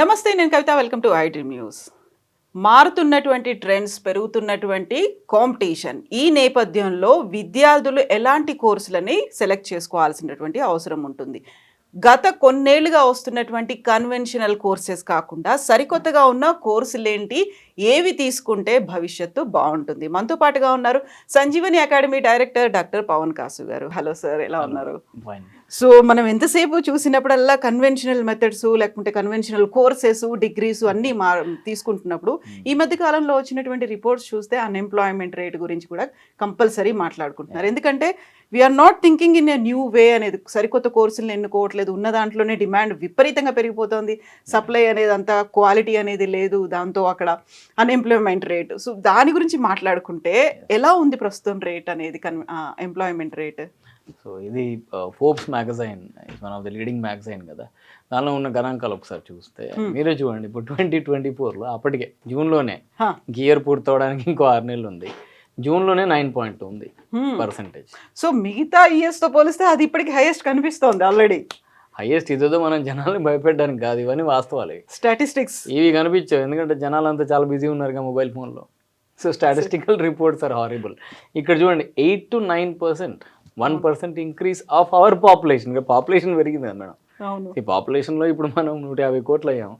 నమస్తే నేను Kavitha. Welcome to IT news మారుతున్నటువంటి trends పెరుగుతున్నటువంటి కాంపిటీషన్ ఈ నేపథ్యంలో విద్యార్థులు ఎలాంటి కోర్సులని సెలెక్ట్ చేసుకోవాల్సినటువంటి అవసరం ఉంటుంది. గత కొన్నేళ్ళుగా వస్తున్నటువంటి కన్వెన్షనల్ కోర్సెస్ కాకుండా సరికొత్తగా ఉన్న కోర్సులేంటి ఏవి తీసుకుంటే భవిష్యత్తు బాగుంటుంది? మనతో పాటుగా ఉన్నారు Sanjeevani academy director doctor Pavan Kasu గారు. హలో సార్ ఎలా ఉన్నారు? సో మనం ఎంతసేపు చూసినప్పుడల్లా కన్వెన్షనల్ మెథడ్స్ లేకుంటే కన్వెన్షనల్ కోర్సెస్ డిగ్రీస్ అన్నీ మా తీసుకుంటున్నప్పుడు ఈ మధ్య కాలంలో వచ్చినటువంటి రిపోర్ట్స్ చూస్తే అన్ఎంప్లాయ్మెంట్ రేట్ గురించి కూడా కంపల్సరీ మాట్లాడుకుంటున్నారు. ఎందుకంటే we're not thinking in a new way అనేది సరికొత్త కోర్సులను ఎన్నుకోవట్లేదు. ఉన్న దాంట్లోనే డిమాండ్ విపరీతంగా పెరిగిపోతుంది. సప్లై అనేది అంత క్వాలిటీ అనేది లేదు దాంతో అక్కడ అన్ఎంప్లాయ్మెంట్ రేట్ సో దాని గురించి మాట్లాడుకుంటే ఎలా ఉంది ప్రస్తుతం రేట్ అనేది కన్ ఎంప్లాయ్మెంట్ రేట్ సో ఇది Forbes magazine one of the leading magazine కదా. దానిలో ఉన్న గణాంకాలు ఒకసారి చూస్తే మీరే చూడండి ఇప్పుడు ట్వంటీ ట్వంటీ ఫోర్లో అప్పటికే జూన్లోనే గియర్ పూర్తవడానికి ఇంకో ఆరు నెలలు ఉంది. జూన్లోనే నైన్ పాయింట్ ఉంది పర్సంటేజ్ సో మిగతా ఇయర్స్తో పోలిస్తే అది ఇప్పటికి హైయెస్ట్ కనిపిస్తోంది ఆల్రెడీ హైయెస్ట్ ఇదేదో మనం జనాల్ని భయపెట్టడానికి కాదు ఇవన్నీ వాస్తవాలు. స్టాటిస్టిక్స్ ఇవి కనిపించావు ఎందుకంటే జనాలంతా చాలా బిజీ ఉన్నారు మొబైల్ ఫోన్లో so statistical reports are horrible ఇక్కడ చూడండి eight to nine percent one percent increase of our population. Population పెరిగింది మేడం. ఈ పాపులేషన్లో ఇప్పుడు మనం నూట యాభై కోట్లు అయ్యాం.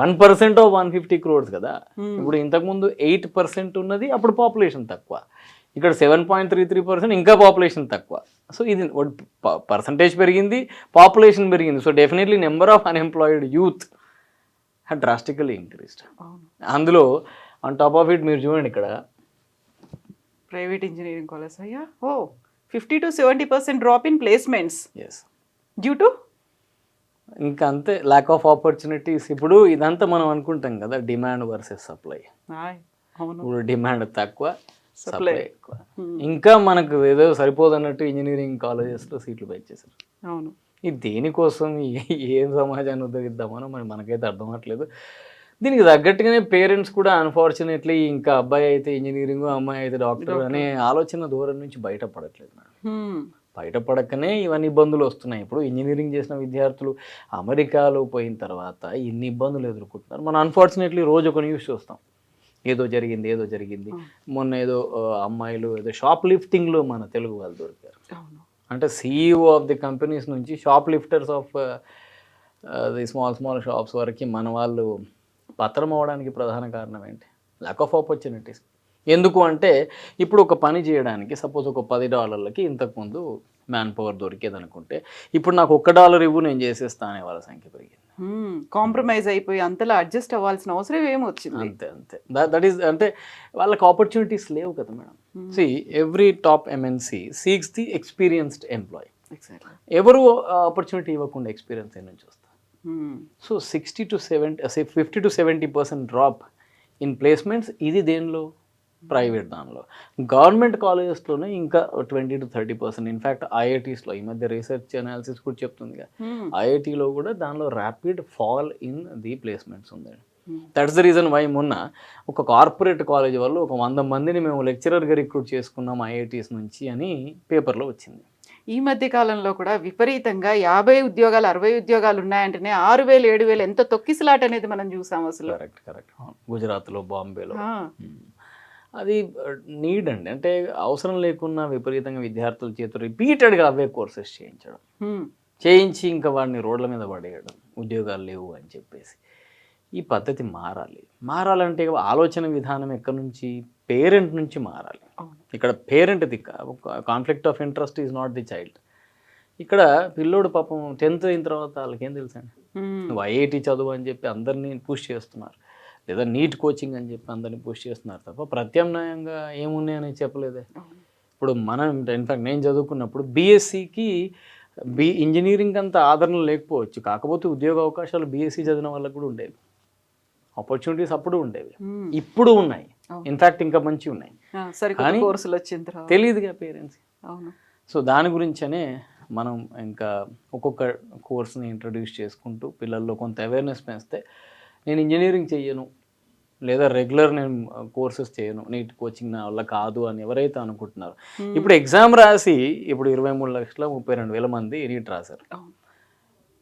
One percent of one fifty crores కదా. ఇప్పుడు ఇంతకుముందు ఎయిట్ పర్సెంట్ ఉన్నది అప్పుడు పాపులేషన్ తక్కువ. ఇక్కడ seven point three three percent ఇంకా పాపులేషన్ తక్కువ. సో ఇది పర్సంటేజ్ పెరిగింది పాపులేషన్ పెరిగింది. So definitely number of unemployed youth drastically increased. అందులో ఆన్ టాప్ ఆఫ్ ఇట్ మీరు చూడండి ఇక్కడ. ప్రైవేట్ ఇంజనీరింగ్ కాలేజ్ అయ్యా? ఓ! Fifty to seventy percent drop in placements. Due to ఇంకా అంతే ల్యాక్ ఆఫ్ ఆపర్చునిటీస్ ఇప్పుడు ఇదంతా మనం అనుకుంటాం కదా డిమాండ్ వర్సెస్ సప్లై అవును. ఇప్పుడు డిమాండ్ తక్కువ. సప్లై ఎక్కువ. ఇంకా మనకు ఏదో సరిపోదన్నట్టు ఇంజనీరింగ్ కాలేజెస్లో సీట్లు పెంచేసారు అవును. ఇది దేనికోసం ఏ- సమాజాన్ని ఉద్ధరిద్దామనో మరి మనకైతే అర్థం అవ్వట్లేదు. దీనికి తగ్గట్టుగానే పేరెంట్స్ కూడా అన్ఫార్చునేట్లీ ఇంకా అబ్బాయి అయితే ఇంజనీరింగ్ అమ్మాయి అయితే డాక్టర్ అనే ఆలోచన దూరం నుంచి బయటపడట్లేదు మేడం. బయటపడకనే ఇవన్నీ ఇబ్బందులు వస్తున్నాయి. ఇప్పుడు ఇంజనీరింగ్ చేసిన విద్యార్థులు అమెరికాలో పోయిన తర్వాత ఇన్ని ఇబ్బందులు ఎదుర్కొంటున్నారు. మనం అన్ఫార్చునేట్లీ రోజు ఒక న్యూస్ చూస్తాం. ఏదో జరిగింది ఏదో జరిగింది. మొన్న ఏదో అమ్మాయిలు ఏదో షాప్ లిఫ్టింగ్లో మన తెలుగు వాళ్ళు దొరికారు. అంటే సీఈఓ ఆఫ్ ది కంపెనీస్ నుంచి shop lifters of the small small shops వరకు మన వాళ్ళు పత్రం అవ్వడానికి ప్రధాన కారణం ఏంటి? ల్యాక్ ఆఫ్ ఆపర్చునిటీస్ ఎందుకు అంటే ఇప్పుడు ఒక పని చేయడానికి సపోజ్ ఒక పది డాలర్లకి ఇంతకుముందు మ్యాన్ పవర్ దొరికేది అనుకుంటే ఇప్పుడు నాకు ఒక్క డాలర్ ఇవ్వు నేను చేసేస్తా అనే వాళ్ళ సంఖ్య పెరిగింది. కాంప్రమైజ్. అయిపోయి అంతలా అడ్జస్ట్ అవ్వాల్సిన అవసరం ఏమొచ్చింది అంతే అంతే. దట్ ఈస్ అంటే వాళ్ళకి ఆపర్చునిటీస్ లేవు కదా madam. See every top MNC seeks the experienced employee ఎవరు ఆపర్చునిటీ ఇవ్వకుండా ఎక్స్పీరియన్స్ నుంచి వస్తారు Hmm. So sixty to seventy fifty to seventy percent drop in placements ఇది దేనిలో? ప్రైవేట్ దానిలో. గవర్నమెంట్ కాలేజెస్లోనే ఇంకా twenty to thirty percent in fact ఐఐటీస్లో ఈ మధ్య రీసెర్చ్ అనాలిసిస్ కూడా చెప్తుంది కదా. Hmm. ఐఐటీలో కూడా దానిలో rapid fall in the placements ఉంది. దట్స్ ద రీజన్ వై మొన్న ఒక కార్పొరేట్ కాలేజ్ వాళ్ళు ఒక వంద మందిని మేము లెక్చరర్గా రిక్రూట్ చేసుకున్నాం ఐఐటీస్ నుంచి అని పేపర్లో వచ్చింది. ఈ మధ్య కాలంలో కూడా విపరీతంగా యాభై ఉద్యోగాలు అరవై ఉద్యోగాలు ఉన్నాయంటేనే ఆరు వేలు ఏడు వేలు ఎంత తొక్కిసలాట అనేది మనం చూసాం అసలు. Correct correct. గుజరాత్లో బాంబేలో. అది నీడ్ అండి. అంటే అవసరం లేకున్నా విపరీతంగా విద్యార్థుల చేత రిపీటెడ్గా అవే కోర్సెస్ చేయించడం. చేయించి ఇంకా వాడిని రోడ్ల మీద పడేయడం ఉద్యోగాలు లేవు అని చెప్పేసి. ఈ పద్ధతి మారాలి. మారాలంటే ఆలోచన విధానం ఎక్కడి నుంచి? పేరెంట్ నుంచి మారాలి. ఇక్కడ parent the conflict of interest is not the child ఇక్కడ పిల్లోడు పాపం టెన్త్ అయిన తర్వాత వాళ్ళకి ఏం తెలుసండి. నువ్వు ఐఐటి చదువు అని చెప్పి అందరినీ పుష్ చేస్తున్నారు. లేదా నీట్ కోచింగ్ అని చెప్పి అందరినీ పుష్ చేస్తున్నారు తప్ప ప్రత్యామ్నాయంగా ఏమున్నాయని చెప్పలేదే. ఇప్పుడు మనం ఇన్ఫాక్ట్ నేను చదువుకున్నప్పుడు బీఎస్సీకి బి ఇంజనీరింగ్ అంత ఆదరణ లేకపోవచ్చు. కాకపోతే ఉద్యోగ అవకాశాలు బీఎస్సీ చదివిన వాళ్ళకు కూడా ఉండేవి. ఆపర్చునిటీస్ అప్పుడు ఉండేవి. Hmm. ఇప్పుడు ఉన్నాయి. ఇన్ఫాక్ట్ ఇంకా మంచి ఉన్నాయి. కోర్సులు వచ్చిన తర్వాత. తెలియదుగా పేరెంట్స్. అవును. సో దాని గురించనే మనం ఇంకా ఒక్కొక్క కోర్స్ని ఇంట్రడ్యూస్ చేసుకుంటూ పిల్లల్లో కొంత అవేర్నెస్ పెంచితే నేను ఇంజనీరింగ్ చెయ్యను లేదా రెగ్యులర్ నేను కోర్సెస్ చేయను. నీట్ కోచింగ్ నా వల్ల కాదు అని ఎవరైతే అనుకుంటున్నారో. ఇప్పుడు ఎగ్జామ్ రాసి ఇప్పుడు ఇరవై మూడు లక్షల ముప్పై రెండు వేల మంది నీట్ రాశారు.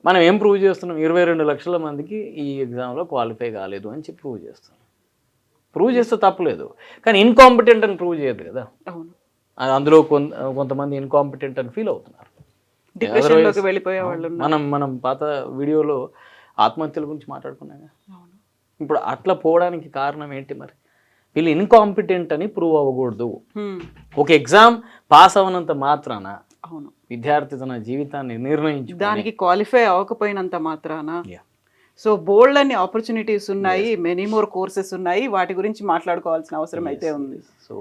మనం ఏం ప్రూవ్ చేస్తున్నాం ఇరవై రెండు లక్షల మందికి ఈ ఎగ్జామ్లో క్వాలిఫై కాలేదు అని చెప్పి ప్రూవ్ చేస్తున్నాం ప్రూవ్ చేస్తే తప్పలేదు కానీ ఇన్కాంపిటెంట్ అని ప్రూవ్ చేయదు కదా అందులో కొంత కొంతమంది ఇన్కాంపిటెంట్ అని ఫీల్ అవుతున్నారు. మనం మనం పాత వీడియోలో ఆత్మహత్యల గురించి మాట్లాడుకున్నాం కదా. అవును. ఇప్పుడు అట్లా పోవడానికి కారణం ఏంటి మరి వీళ్ళు ఇన్కాంపిటెంట్ అని ప్రూవ్ అవ్వకూడదు. ఒక ఎగ్జామ్ పాస్ అవ్వనంత మాత్రాన అవును. విద్యార్థి తన జీవితాన్ని నిర్ణయించు దానికి క్వాలిఫై అవ్వకపోయినంత మాత్రాన. సో బోల్డ్ అన్ని ఆపర్చునిటీస్ ఉన్నాయి మెనీ మోర్ కోర్సెస్ ఉన్నాయి వాటి గురించి మాట్లాడుకోవాల్సిన అవసరం అయితే ఉంది. సో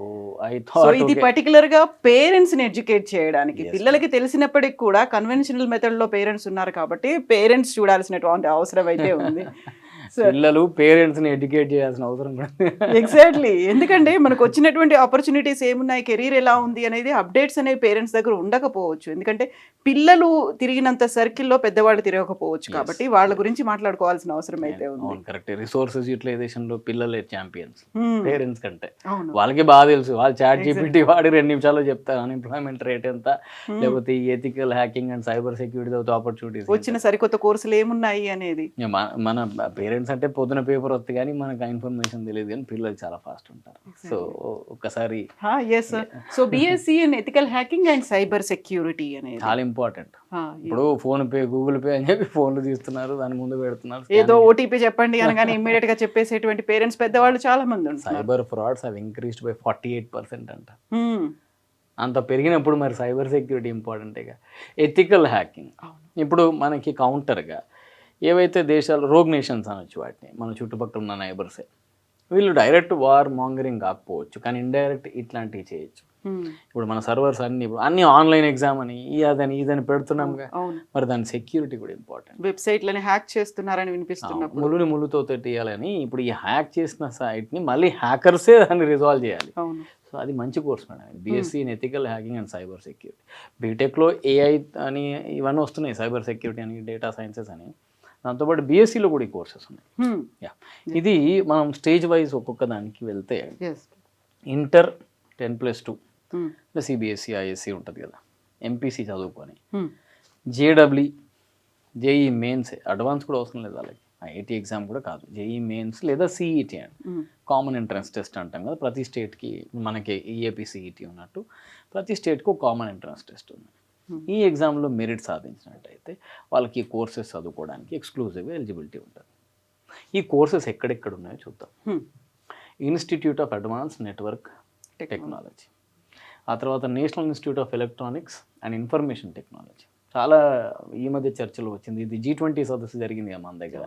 ఐ సో థాట్ ఇది పర్టికులర్గా పేరెంట్స్ని ఎడ్యుకేట్ చేయడానికి పిల్లలకి తెలిసినప్పటికి కూడా కన్వెన్షనల్ మెథడ్లో పేరెంట్స్ ఉన్నారు కాబట్టి పేరెంట్స్ చూడాల్సినటువంటి అవసరం అయితే ఉంది. పిల్లలు పేరెంట్స్ని ఎడ్యుకేట్ చేయాల్సిన అవసరం కూడా ఎగ్జాక్ట్లీ ఎందుకంటే మనకు వచ్చినటువంటి ఆపర్చునిటీస్ ఏమున్నాయి? కెరీర్ ఎలా ఉంది అనేది అప్డేట్స్ అనేవి పేరెంట్స్ దగ్గర ఉండకపోవచ్చు. ఎందుకంటే పిల్లలు తిరిగినంత సర్కిల్లో పెద్దవాళ్ళు తిరగకపోవచ్చు కాబట్టి వాళ్ళ గురించి మాట్లాడుకోవాల్సిన అవసరం అయితే ఉంది. కరెక్ట్ రిసోర్సెస్ యూటిలైజేషన్లో పిల్లలే ఛాంపియన్స్ Hmm. పేరెంట్స్ కంటే. అవును. వాళ్ళకి బాగా తెలుసు. వాళ్ళు చాట్ జీపీటీ వాడి రెండు నిమిషాల్లో చెప్తారు అన్ఎంప్లాయ్మెంట్ రేట్ ఎంత? లేకపోతే ఈ ethical hacking and cyber security opportunities వచ్చిన సరికొత్త కోర్సులు ఏమున్నాయి అనేది? మన పేరెంట్స్ అంటే పొద్దున పేపర్ వస్తుంది కానీ మనకు ఆ ఇన్ఫర్మేషన్ తెలియదు కానీ పిల్లలు చాలా ఫాస్ట్ ఉంటారు. సో ఒక్కసారి yes so BSc in ethical hacking and cyber security అనేది. చాలా ఇంపార్టెంట్ ఆ, ఇప్పుడు ఫోన్ పే గూగుల్ పే అని చెప్పి ఫోన్లు తీస్తున్నారు దాని ముందు పెడుతున్నారు. ఏదో ఓటీపీ చెప్పండి అనగానే ఇమ్మీడియట్గా చెప్పేసేటువంటి పేరెంట్స్ పెద్దవాళ్ళు చాలా మంది ఉంటున్నారు సైబర్ ఫ్రాడ్స్ అవి increased by forty eight percent అంట. Hmm. అంత పెరిగినప్పుడు మరి సైబర్ సెక్యూరిటీ ఇంపార్టెంటేగా ఎథికల్ హ్యాకింగ్. ఇప్పుడు మనకి కౌంటర్గా ఏవైతే దేశాలు రోగ్ నేషన్స్ అనొచ్చు వాటిని మన చుట్టుపక్కల ఉన్న నైబర్సే వీళ్ళు డైరెక్ట్ వార్ మాంగరింగ్ కాకపోవచ్చు కానీ ఇండైరెక్ట్ ఇట్లాంటివి చేయొచ్చు. ఇప్పుడు మన సర్వర్స్ అన్ని ఇప్పుడు అన్ని ఆన్లైన్ ఎగ్జామ్ అని అదని ఇదని పెడుతున్నాంగా అవును మరి దాని సెక్యూరిటీ కూడా ఇంపార్టెంట్. వెబ్సైట్లని హ్యాక్ చేస్తున్నారని వినిపిస్తున్నప్పుడు. ములుని ములుతో తీయాలని ఇప్పుడు ఈ హ్యాక్ చేసిన సైట్ని మళ్ళీ హ్యాకర్సే దాన్ని రిజాల్వ్ చేయాలి. సో అది మంచి course madam. BSc in ethical hacking and cyber security. బీటెక్లో ఏఐ అని ఇవన్నీ వస్తున్నాయి సైబర్ సెక్యూరిటీ అని డేటా సైన్సెస్ అని. దాంతోపాటు బీఎస్సీలో కూడా ఈ కోర్సెస్ ఉన్నాయి Hmm. యా ఇది మనం స్టేజ్ వైజ్ ఒక్కొక్క దానికి వెళ్తే. Inter ten plus two Hmm. CBSE ISC ఉంటుంది కదా ఎంపీసీ చదువుకొని Hmm. JW JEE mains advance కూడా అవసరం లేదు వాళ్ళకి ఐఐటి ఎగ్జామ్ కూడా కాదు జేఈ మెయిన్స్ లేదా సిఈటి అండి Hmm. కామన్ ఎంట్రన్స్ టెస్ట్ అంటాం కదా ప్రతి స్టేట్కి మనకి E ఈఏపీ సిఈటి ఉన్నట్టు ప్రతి స్టేట్కి ఒక కామన్ ఎంట్రన్స్ టెస్ట్ ఉంది ఈ ఎగ్జామ్లో మెరిట్ సాధించినట్టయితే వాళ్ళకి ఈ కోర్సెస్ చదువుకోవడానికి ఎక్స్క్లూజివ్గా ఎలిజిబిలిటీ ఉంటుంది. ఈ కోర్సెస్ ఎక్కడెక్కడ ఉన్నాయో చూద్దాం. Institute of advance network technology. ఆ తర్వాత national institute of electronics and information technology. చాలా ఈ మధ్య చర్చలో వచ్చింది. ఇది జీ ట్వంటీ సదస్సు జరిగింది కదా మన దగ్గర.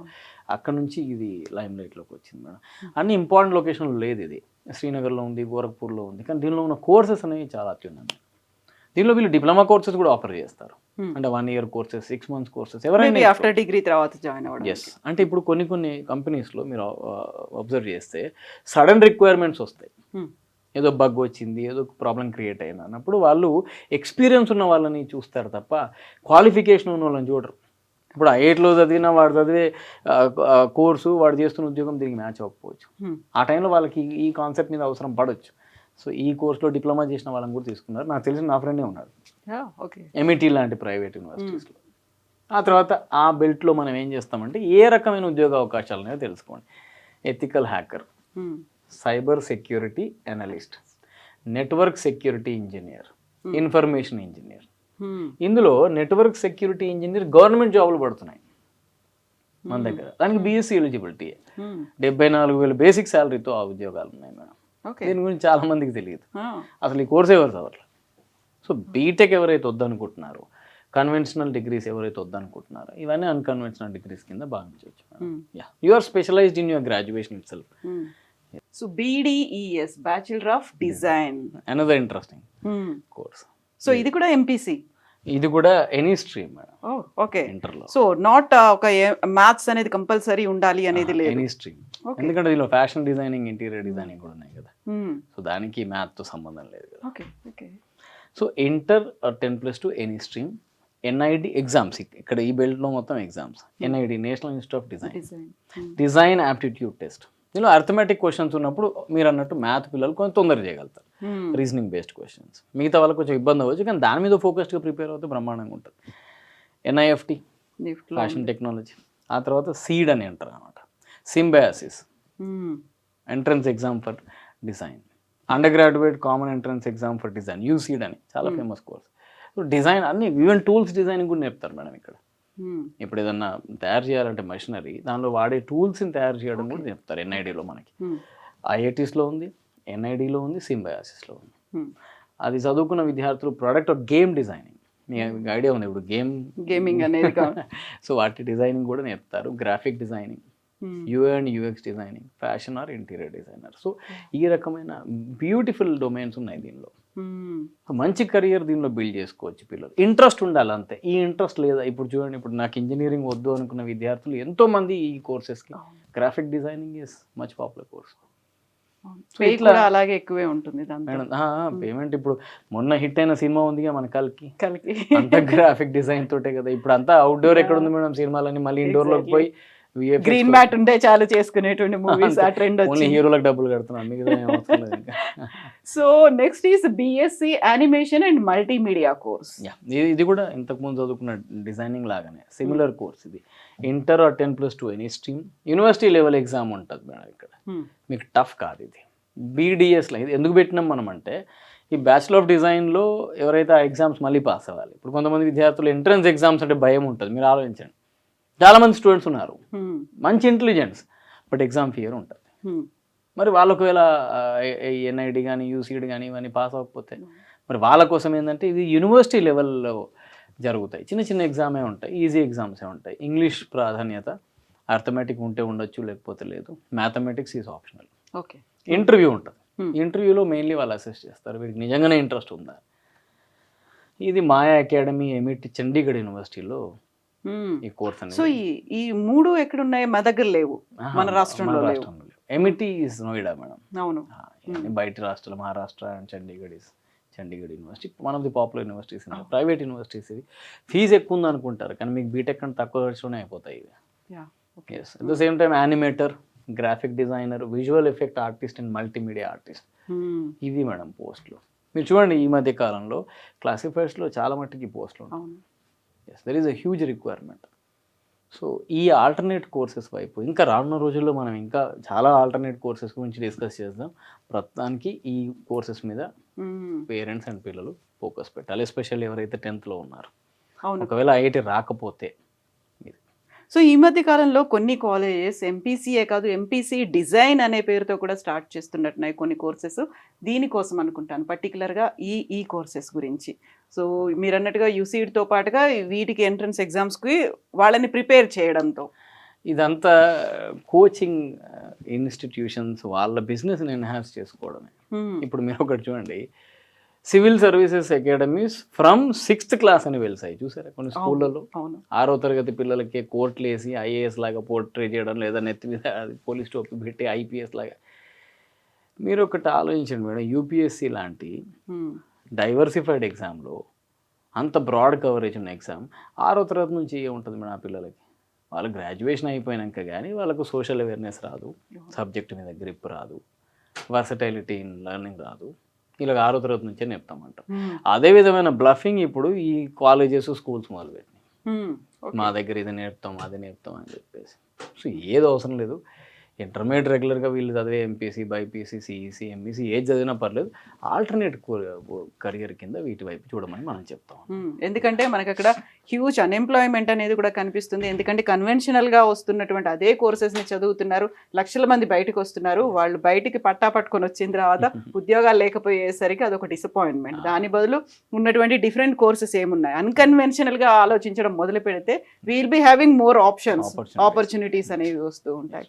అక్కడ నుంచి ఇది లైమ్ లైట్లోకి వచ్చింది మేడం. అన్ని ఇంపార్టెంట్ లొకేషన్లో లేదు ఇది. శ్రీనగర్లో ఉంది గోరఖ్పూర్లో ఉంది. కానీ దీనిలో ఉన్న కోర్సెస్ అనేవి చాలా అత్యున్నది దీనిలో వీళ్ళు డిప్లొమా కోర్సెస్ కూడా ఆఫర్ చేస్తారు. Hmm. అంటే one year courses six months courses ఎవరైనా ఆఫ్టర్ డిగ్రీ తర్వాత జాయిన్ అవ్వడం ఎస్ అంటే ఇప్పుడు కొన్ని కొన్ని కంపెనీస్లో మీరు అబ్జర్వ్ చేస్తే సడన్ రిక్వైర్మెంట్స్ వస్తాయి. Hmm. ఏదో బగ్ వచ్చింది ఏదో ప్రాబ్లం క్రియేట్ అయింది అన్నప్పుడు వాళ్ళు ఎక్స్పీరియన్స్ ఉన్న వాళ్ళని చూస్తారు తప్ప క్వాలిఫికేషన్ ఉన్న వాళ్ళని చూడరు. ఇప్పుడు ఐఐట్లో చదివిన వాడు చదివే కోర్సు వాడు చేస్తున్న ఉద్యోగం దీనికి మ్యాచ్ అవ్వకపోవచ్చు. Hmm. ఆ టైంలో వాళ్ళకి ఈ కాన్సెప్ట్ మీద అవసరం పడవచ్చు సో ఈ కోర్సులో డిప్లొమా చేసిన వాళ్ళని కూడా తీసుకున్నారు. నాకు తెలిసిన నా ఫ్రెండే ఉన్నాడు ఓకే. ఎంఈటీ లాంటి ప్రైవేట్ యూనివర్సిటీస్లో. ఆ తర్వాత ఆ బెల్ట్లో మనం ఏం చేస్తామంటే ఏ రకమైన ఉద్యోగ అవకాశాలు ఉన్నాయో తెలుసుకోండి. Ethical hacker. Cyber security analyst network security engineer information engineer. ఇందులో నెట్వర్క్ సెక్యూరిటీ ఇంజనీర్ గవర్నమెంట్ జాబులు పడుతున్నాయి. మన దగ్గర. దానికి బీఎస్సీ ఎలిజిబిలిటీ Hmm. డెబ్బై నాలుగు వేలు బేసిక్ శాలరీతో ఆ ఉద్యోగాలు ఉన్నాయి మేడం. దీని గురించి చాలా మందికి తెలియదు. Ah. అసలు ఈ కోర్స్ ఎవరు చదవట్లేదు సో బీటెక్ ఎవరైతే వద్దనుకుంటున్నారో కన్వెన్షనల్ డిగ్రీస్ ఎవరైతే వద్దనుకుంటున్నారో ఇవన్నీ అన్కన్వెన్షనల్ డిగ్రీస్ కింద భావించవచ్చు. Ya you are specialized in your graduation itself. So BDes bachelor of design another interesting course so ఇది కూడా ఎంపీసీ ఇది కూడా ఎనీ స్ట్రీమ్ మేడం. ఓకే ఇంటర్లో సో నాట్ ఒక మ్యాథ్స్ అనేది కంపల్సరీ ఉండాలి అనేది లేదు. Any stream. ఎందుకంటే దీనిలో ఫ్యాషన్ డిజైనింగ్ ఇంటీరియర్ డిజైనింగ్ కూడా ఉన్నాయి కదా. సో దానికి మ్యాథ్తో సంబంధం లేదు కదా. So inter ten plus two any stream. NID exams ఇక్కడ ఈ బెల్ట్లో మొత్తం exams. NID national institute of design. Design. Aptitude test. దీనిలో అర్థమెటిక్ క్వశ్చన్స్ ఉన్నప్పుడు మీరు అన్నట్టు మ్యాథ్ పిల్లలు కొంచెం తొందరగా చేయగలుగుతారు. రీజనింగ్ బేస్డ్ క్వశ్చన్స్ మిగతా వాళ్ళకి కొంచెం ఇబ్బంది అవ్వచ్చు కానీ దాని మీద ఫోకస్డ్గా ప్రిపేర్ అవుతే బ్రహ్మాండంగా ఉంటుంది. ఎన్ఐఎఫ్టి ఫ్యాషన్ టెక్నాలజీ ఆ తర్వాత సీడ్ అని అంటారు అనమాట. Symbiosis entrance exam for design under graduate common entrance exam for design UCEED అని. చాలా ఫేమస్ కోర్స్ సో డిజైన్ అన్ని ఈవెన్ టూల్స్ డిజైనింగ్ కూడా నేర్పుతారు మేడం ఇక్కడ. ఇప్పుడు ఏదన్నా తయారు చేయాలంటే మెషినరీ దానిలో వాడే టూల్స్ని తయారు చేయడం కూడా నేర్పుతారు ఎన్ఐడిలో మనకి. ఐఐటీస్లో ఉంది ఎన్ఐడిలో ఉంది సింబయాసిస్లో ఉంది. అది చదువుకున్న విద్యార్థులు ప్రోడక్ట్ ఆఫ్ గేమ్ డిజైనింగ్ మీకు ఐడియా ఉంది ఇప్పుడు గేమ్ గేమింగ్ అనేది సో వాటి డిజైనింగ్ కూడా నేర్పుతారు graphic designing Hmm. UI and UX designing fashion or interior designer. So ఈ రకమైన బ్యూటిఫుల్ డొమైన్స్ ఉన్నాయి దీనిలో. Hmm. మంచి కెరియర్ దీనిలో బిల్డ్ చేసుకోవచ్చు పిల్లలు. ఇంట్రెస్ట్ ఉండాలి అంతే. ఈ ఇంట్రెస్ట్ లేదా ఇప్పుడు చూడండి ఇప్పుడు నాకు ఇంజనీరింగ్ వద్దు అనుకున్న విద్యార్థులు ఎంతో మంది ఈ కోర్సెస్కి graphic designing is much popular course అలాగే ఎక్కువే ఉంటుంది పేమెంట్ ఇప్పుడు మొన్న హిట్ అయిన సినిమా ఉందిగా మన కాలికి. అంతా గ్రాఫిక్ డిజైన్ తోటే కదా. ఇప్పుడు అంతా అవుట్డోర్ ఎక్కడ ఉంది మేడం సినిమాలని మళ్ళీ ఇండోర్లోకి పోయి గ్రీన్ మ్యాట్ ఉంటే చాలు చేసుకునేటువంటి మూవీస్ ఆ ట్రెండ్ ఓన్లీ వచ్చింది. హీరోలకు డబ్బులు కడుతున్నాం మిగతా ఏం అవసరం లేదు ఇంకా. So next is BSc animation and multimedia course ఇది ఇది కూడా ఇంతకు ముందు చదువుకున్న డిజైనింగ్ లాగానే సిమిలర్ కోర్స్ ఇది. Inter or ten plus two any stream university level exam madam madam ఇక్కడ. మీకు టఫ్ కాదు ఇది. బీడిఎస్లో ఇది ఎందుకు పెట్టినాం మనం అంటే ఈ బ్యాచులర్ ఆఫ్ డిజైన్లో ఎవరైతే ఆ ఎగ్జామ్స్ మళ్ళీ పాస్ అవ్వాలి ఇప్పుడు కొంతమంది విద్యార్థులు ఎంట్రన్స్ ఎగ్జామ్స్ అంటే భయం ఉంటుంది మీరు ఆలోచించండి. చాలామంది స్టూడెంట్స్ ఉన్నారు. మంచి ఇంటెలిజెన్స్ బట్ ఎగ్జామ్ ఫియర్ ఉంటుంది. మరి వాళ్ళ ఒకవేళ ఎన్ఐడి కానీ యూసీడ్ కానీ ఇవన్నీ పాస్ అవ్వకపోతే మరి వాళ్ళ కోసం ఏంటంటే ఇది యూనివర్సిటీ లెవెల్లో జరుగుతాయి. చిన్న చిన్న ఎగ్జామే ఉంటాయి ఈజీ ఎగ్జామ్సే ఉంటాయి. ఇంగ్లీష్ ప్రాధాన్యత అర్థమెటిక్ ఉంటే ఉండొచ్చు లేకపోతే లేదు. Mathematics is optional okay. Interview ఉంటుంది. ఇంటర్వ్యూలో మెయిన్లీ వాళ్ళు అసెస్ చేస్తారు. వీరికి నిజంగానే ఇంట్రెస్ట్ ఉందా? ఇది మాయా అకాడమీ ఎమిటి చండీగఢ్ యూనివర్సిటీలో ఈ కోర్స్ సో ఈ ఈ మూడు ఎక్కడ ఉన్నాయి మా దగ్గర లేవు. మన రాష్ట్రంలో లేవు. ఎమిటి ఇస్ నోయిడా మేడం? అవును. బయట రాష్ట్రాలు Maharashtra and Chandigarh is Chandigarh university. One of the popular universities private universities ఇది. ఫీజు ఎక్కువ ఉంది అనుకుంటారు కానీ మీకు బీటెక్ అంటే తక్కువ ఖర్చులోనే అయిపోతాయి ya yes at the same time animator graphic designer visual effect artist and multimedia artist ఇవి మేడం పోస్టులు. మీరు చూడండి ఈ మధ్య కాలంలో క్లాసిఫైడ్స్లో చాలా మట్టుకి పోస్టులు ఉన్నాయి yes there is a huge requirement so ఈ ఆల్టర్నేట్ కోర్సెస్ వైపు ఇంకా రానున్న రోజుల్లో మనం ఇంకా చాలా ఆల్టర్నేట్ కోర్సెస్ గురించి డిస్కస్ చేద్దాం. ప్రస్తుతానికి ఈ కోర్సెస్ మీద Hmm. పేరెంట్స్ అండ్ పిల్లలు ఫోకస్ పెట్టాలి ఎస్పెషల్లీ ఎవరైతే టెన్త్లో ఉన్నారు. అవును. ఒకవేళ ఐఐటి రాకపోతే సో ఈ మధ్య కాలంలో కొన్ని కాలేజెస్ ఎంపీసీఏ కాదు ఎంపీసీ డిజైన్ అనే పేరుతో కూడా స్టార్ట్ చేస్తున్నట్టున్నాయి కొన్ని కోర్సెస్ దీనికోసం అనుకుంటాను పర్టికులర్గా ఈ ఈ కోర్సెస్ గురించి. సో మీరు అన్నట్టుగా యూసీడ్తో పాటుగా వీటికి ఎంట్రన్స్ ఎగ్జామ్స్కి వాళ్ళని ప్రిపేర్ చేయడంతో. ఇదంతా కోచింగ్ ఇన్స్టిట్యూషన్స్ వాళ్ళ బిజినెస్ని ఎన్హాన్స్ చేసుకోవడమే. ఇప్పుడు మీరు ఒకటి చూడండి. Civil services academies from sixth class అని వెళ్తాయి చూసారా? కొన్ని స్కూళ్ళలో ఆరో తరగతి పిల్లలకి కోర్టులు వేసి ఐఏఎస్ లాగా పోర్ట్రే చేయడం లేదా నెత్తి మీద అది పోలీస్ టోపీ పెట్టి ఐపీఎస్ లాగా. మీరు ఒకటి ఆలోచించండి మేడం యూపీఎస్సి లాంటి. డైవర్సిఫైడ్ ఎగ్జామ్లో అంత బ్రాడ్ కవరేజ్ ఉన్న ఎగ్జామ్ ఆరో తరగతి నుంచి ఏముంటుంది మేడం ఆ పిల్లలకి? వాళ్ళు గ్రాడ్యుయేషన్ అయిపోయినాక కానీ వాళ్ళకు సోషల్ అవేర్నెస్ రాదు సబ్జెక్ట్ మీద గ్రిప్ రాదు వర్సటైలిటీ ఇన్ లెర్నింగ్ రాదు. ఇలా ఆరో తరగతి నుంచే నేర్పుతామంటాం. అదే విధమైన బ్లఫింగ్ ఇప్పుడు ఈ కాలేజెస్ స్కూల్స్ మొదలుపెట్టినాయి. మా దగ్గర ఇది నేర్పుతాం అది నేర్పుతాం అని చెప్పేసి. సో ఏది అవసరం లేదు. ఇంటర్మీడియట్ రెగ్యులర్గా వీళ్ళు చదివే ఎంపీసీ బైపీసీ సిఈసీ ఎంఈసీ ఏది చదివినా పర్లేదు. ఆల్టర్నేట్ కరియర్ కింద వీటి వైపు చూడమని మనం చెప్తాం. ఎందుకంటే మనకి అక్కడ హ్యూజ్ అన్ఎంప్లాయ్మెంట్ అనేది కూడా కనిపిస్తుంది. ఎందుకంటే conventional గా వస్తున్నటువంటి అదే courses ని చదువుతున్నారు. లక్షల మంది బయటకు వస్తున్నారు. వాళ్ళు బయటికి పట్టా పట్టుకొని వచ్చిన తర్వాత ఉద్యోగాలు లేకపోయేసరికి అదొక డిసప్పాయింట్మెంట్ దాని బదులు ఉన్నటువంటి డిఫరెంట్ కోర్సెస్ ఏమున్నాయి? అన్కన్వెన్షనల్గా ఆలోచించడం మొదలు పెడితే we'll be having more options. Opportunities అనేవి వస్తూ ఉంటాయి.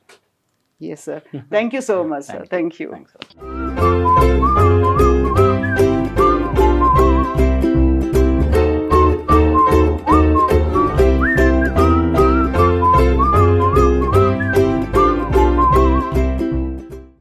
Yes, sir. Thank you so much, sir. Thank you. Thanks,